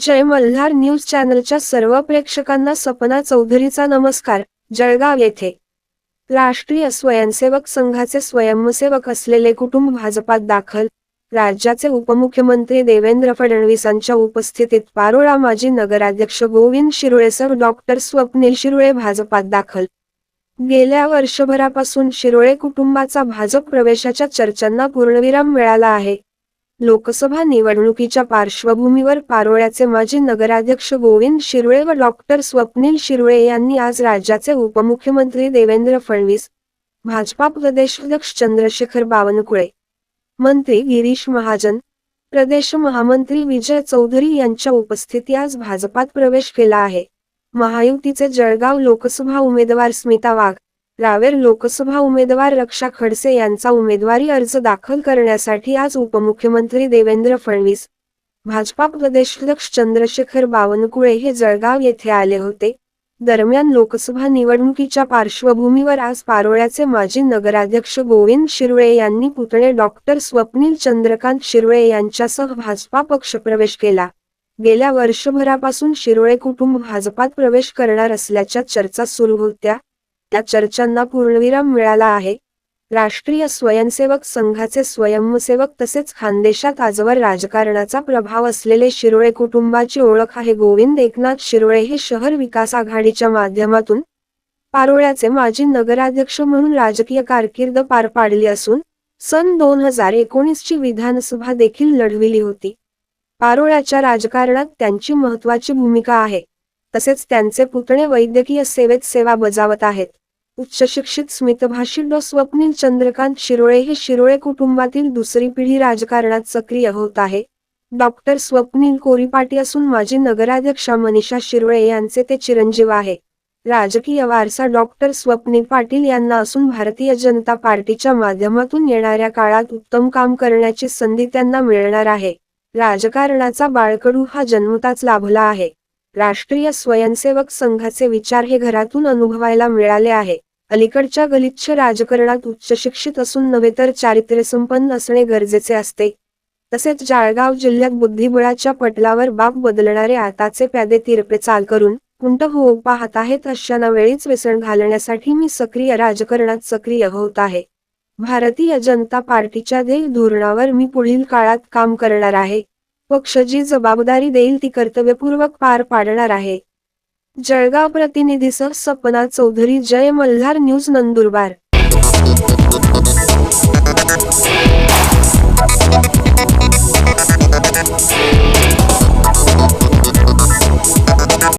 जय Malhar news चॅनलच्या सर्व प्रेक्षकांना सपना चौधरीचा नमस्कार. जळगाव येथे राष्ट्रीय स्वयंसेवक संघाचे स्वयंसेवक असलेले कुटुंब भाजपात दाखल. राज्याचे उपमुख्यमंत्री देवेंद्र फडणवीसांच्या उपस्थितीत पारोळा माजी नगराध्यक्ष गोविंद शिरुळेसर डॉक्टर स्वप्नील शिरोळे भाजपात दाखल. गेल्या वर्षभरापासून शिरोळे कुटुंबाचा भाजप प्रवेशाच्या चर्चांना पूर्णविराम मिळाला आहे. लोकसभा निवडणुकीच्या पार्श्वभूमीवर पारोळ्याचे माजी नगराध्यक्ष गोविंद शिरुळे व डॉक्टर स्वप्नील शिरुळे यांनी आज राज्याचे उपमुख्यमंत्री देवेंद्र फडणवीस भाजपा प्रदेशाध्यक्ष चंद्रशेखर बावनकुळे मंत्री गिरीश महाजन प्रदेश महामंत्री विजय चौधरी यांच्या उपस्थिती आज भाजपात प्रवेश केला आहे. महायुतीचे जळगाव लोकसभा उमेदवार स्मिता वाघ रावेर लोकसभा उमेदवार रक्षा खडसे यांचा उमेदवारी अर्ज दाखल करण्यासाठी आज उपमुख्यमंत्री देवेंद्र फडणवीस भाजपा प्रदेशाध्यक्ष चंद्रशेखर बावनकुळे हे जळगाव येथे आले होते. दरम्यान लोकसभा निवडणुकीच्या पार्श्वभूमीवर आज पारोळ्याचे माजी नगराध्यक्ष गोविंद शिरुळे यांनी पुतळे डॉक्टर स्वप्नील चंद्रकांत शिरुळे यांच्यासह भाजपा पक्षप्रवेश केला. गेल्या वर्षभरापासून शिरोळे कुटुंब भाजपात प्रवेश करणार असल्याच्या चर्चा सुरू होत्या. त्या चर्चांना पूर्णविराम मिळाला आहे. राष्ट्रीय स्वयंसेवक संघाचे स्वयंसेवक तसेच खानदेशात आजवर राजकारणाचा प्रभाव असलेले शिरोळे कुटुंबाची ओळख आहे. गोविंद एकनाथ शिरोळे हे शहर विकास आघाडीच्या माध्यमातून पारोळ्याचे माजी नगराध्यक्ष म्हणून राजकीय कारकीर्द पार पाडली असून सन दोन हजार एकोणीस ची विधानसभा देखील लढविली होती. पारोळ्याच्या राजकारणात त्यांची महत्वाची भूमिका आहे. तसेच त्यांचे पुतणे वैद्यकीय सेवेत सेवा बजावत आहेत. उच्चशिक्षित स्मितभाषी डॉ स्वप्नील चंद्रकांत शिरोळे हे शिरोळे कुटुंबातील दुसरी पिढी राजकारणात सक्रिय होत आहे. डॉक्टर स्वप्नील कोरीपाटी असून माजी नगराध्यक्षा मनीषा शिरोळे यांचे ते चिरंजीव आहे. राजकीय वारसा डॉक्टर स्वप्नील पाटील यांना असून भारतीय जनता पार्टीच्या माध्यमातून येणाऱ्या काळात उत्तम काम करण्याची संधी त्यांना मिळणार आहे. राजकारणाचा बाळकडू हा जन्मताच लाभला आहे. राष्ट्रीय स्वयंसेवक संघाचे विचार हे घरातून अनुभवायला मिळाले आहे. अलीकडच्या गलिच्छ राजकारणात उच्च शिक्षित असून नव्हे तर चारित्र्य संपन्न असणे गरजेचे असते. तसेच जाळगाव जिल्ह्यात बुद्धिबळाच्या पटलावर बाप बदलणारे आताचे प्यादे तिरपे चाल करून कुंट होऊ पाहत आहेत अशांना वेळीच व्यसन घालण्यासाठी मी सक्रिय राजकारणात सक्रिय होत आहे. भारतीय जनता पार्टीच्या ध्येय धोरणावर मी पुढील काळात काम करणार आहे. पक्ष जी जबाबदारी देईल ती कर्तव्यपूर्वक पार पाडणार आहे. जळगाव प्रतिनिधीसह सपना चौधरी जय मल्हार न्यूज नंदुरबार.